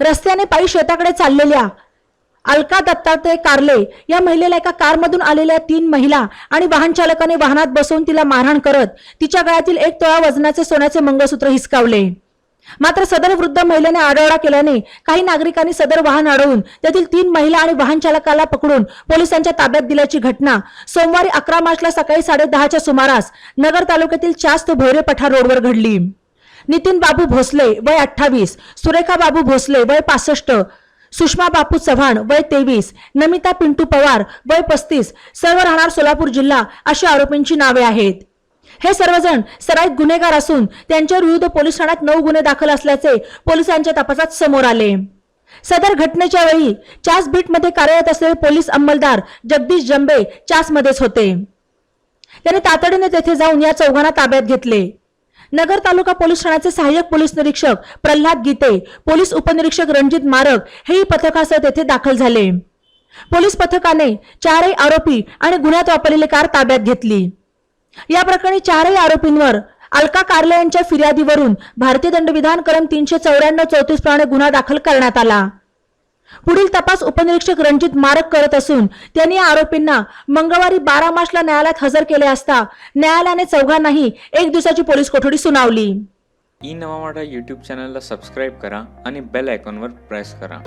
रस्त्याने पायी शेताकडे चाललेल्या अलका दत्तात्रय कारले या महिलेला एका कारमधून आलेल्या तीन महिला आणि वाहन चालकाने वाहनात बसवून तिला मारहाण करत तिच्या गळ्यातील एक तोळा वजनाचे सोन्याचे मंगळसूत्र हिसकावले. मात्र सदर वृद्ध महिलेने आडवडा केल्याने काही नागरिकांनी सदर वाहन अडवून त्यातील तीन महिला आणि वाहन चालकाला पकडून पोलिसांच्या ताब्यात दिल्याची घटना सोमवारी अकरा मार्चला सकाळी साडे दहाच्या सुमारास नगर तालुक्यातील चास्त भोरे पठार रोडवर घडली. नितीन बाबू भोसले वय अठ्ठावीस. सुरेखा बाबू भोसले वय पासष्ट. सुषमा बापू चव्हाण वय तेवीस. नमिता पिंटू पवार वय पस्तीस. सर्व राहणार सोलापूर जिल्हा अशी आरोपींची नावे आहेत. हे सर्वजण सराईत गुन्हेगार असून त्यांच्या विरुद्ध पोलीस ठाण्यात नऊ गुन्हे दाखल असल्याचे पोलिसांच्या तपासात समोर आले. सदर घटनेच्या वेळी चास बीटमध्ये कार्यरत असलेले पोलीस अंमलदार जगदीश जंबे चासमध्येच होते. त्याने तातडीने तेथे जाऊन या चौघांना ताब्यात घेतले. नगर तालुका पोलीस ठाण्याचे सहाय्यक पोलीस निरीक्षक प्रल्हाद गीते पोलीस उपनिरीक्षक रणजित मारक हेही पथकासह तेथे दाखल झाले. पोलीस पथकाने चारही आरोपी आणि गुन्ह्यात वापरलेली कार ताब्यात घेतली. या प्रकरणी चारही आरोपींवर अलका कार्ले यांच्या फिर्यादीवरून भारतीय दंडविधान कलम तीनशे चौऱ्याण्णव चौतीस प्रमाणे गुन्हा दाखल करण्यात आला. पुढील तपास उपनिरीक्षक रणजित मारक करत असून त्यांनी आरोपींना मंगळवारी बारा मार्चला न्यायालयात हजर केले असता न्यायालयाने चौघांनाही एक दिवसाची पोलीस कोठडी सुनावली. ई नवा मराठा यूट्यूब चॅनलला सबस्क्राईब करा आणि बेल आयकॉनवर प्रेस करा.